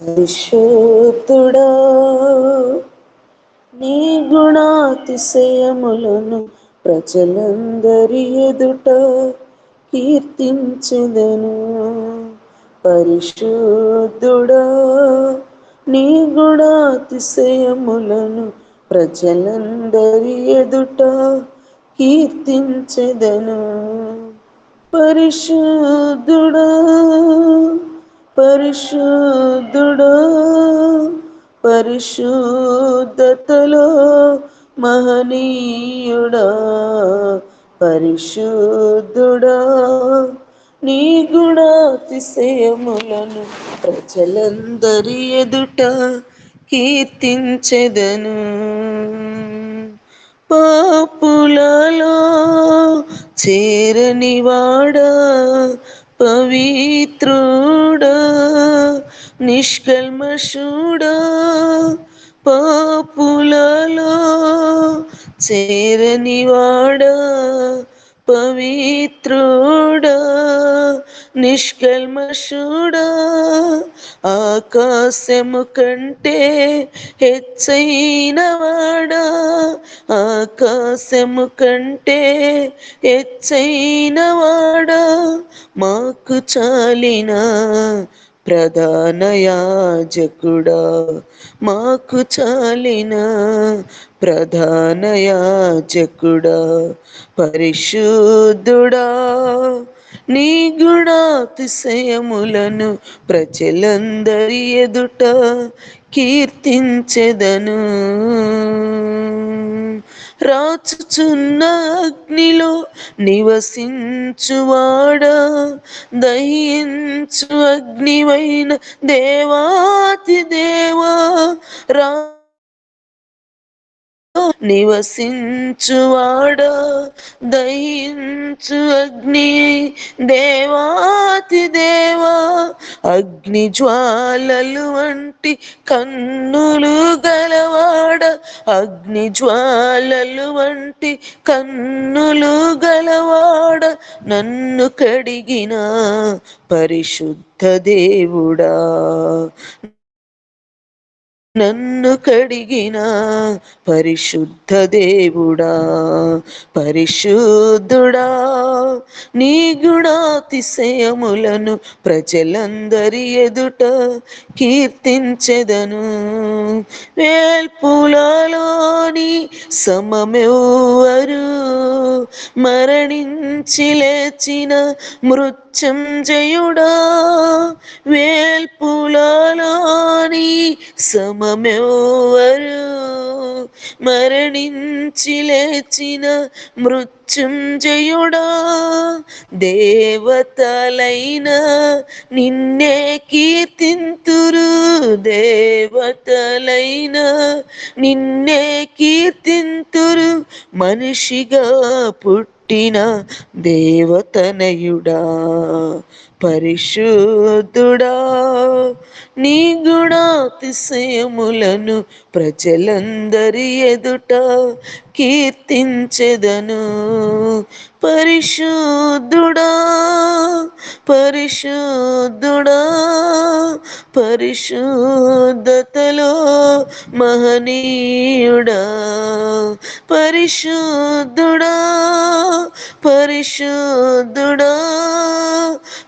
పరిశుద్ధుడా నీ గుణాతిశయములను ప్రజలందరి ఎదుట కీర్తించదను. పరిశుద్ధుడా నీ గుణాతిశయములను ప్రజలందరి ఎదుట కీర్తించదను. పరిశుద్ధుడా పరిశుద్ధుడా పరిశుద్ధతలో మహనీయుడా పరిశుద్ధుడా. నీ గుణాతిశయములను ప్రజలందరి ఎదుట కీర్తించెదను. పాపులలో చేరనివాడా? పవిత్రుడా? నిష్కల్మషుడా? పాపులలో? చేరనివాడా? పవిత్రుడా? నిష్కల్మషుడా ఆకాశము కంటే హెచ్చైన వాడా ఆకాశము కంటే హెచ్చైన వాడా మాకు చాలిన ప్రధాన యాజకుడా మాకు చాలిన ప్రధాన యాజకుడా పరిశుద్ధుడా. నీ గుణాతిశయములను ప్రజలందరి ఎదుట కీర్తించెదను. రాచుచున్న అగ్నిలో నివసించువాడా దహించు అగ్నివైన దేవాతి దేవా. రా నివసించువాడా దయించు అగ్ని దేవాతి దేవా అగ్ని జ్వాలలు వంటి కన్నులు గలవాడ అగ్ని జ్వాలలు వంటి కన్నులు గలవాడ నన్ను కడిగిన పరిశుద్ధ దేవుడా. నన్ను కడిగిన పరిశుద్ధ దేవుడా పరిశుద్ధుడా నీ గుణాతిశయములను ప్రజలందరి ఎదుట కీర్తించెదను. వేల్పులలోని సమమెవ్వరు మరణించి లేచిన మృత్యుంజయుడా వేల్పులా సమమెవరు మరణించి లేచిన మృత్యుంజయుడా. దేవతలైన నిన్నే కీర్తింతురు. దేవతలైన నిన్నే కీర్తింతురు. మనిషిగా పుట్టు పుట్టిన దేవతనయుడా పరిశుద్ధుడా నీ గుణాతిశయములను ప్రజలందరి ఎదుట కీర్తించెదను. పరిశుద్ధుడా పరిశుద్ధుడా పరిశుద్ధతలో మహనీయుడా పరిశుద్ధుడా పరిశుద్ధుడా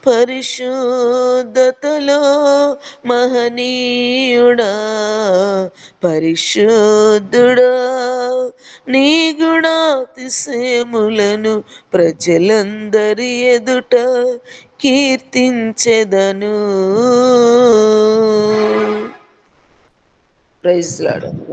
పరిశుద్ధతలో మహనీయుడా పరిశుద్ధుడా. నీ గుణాతిశయములను ప్రజలందరి ఎదుట కీర్తించెదను. ప్రైజ్ లాడు.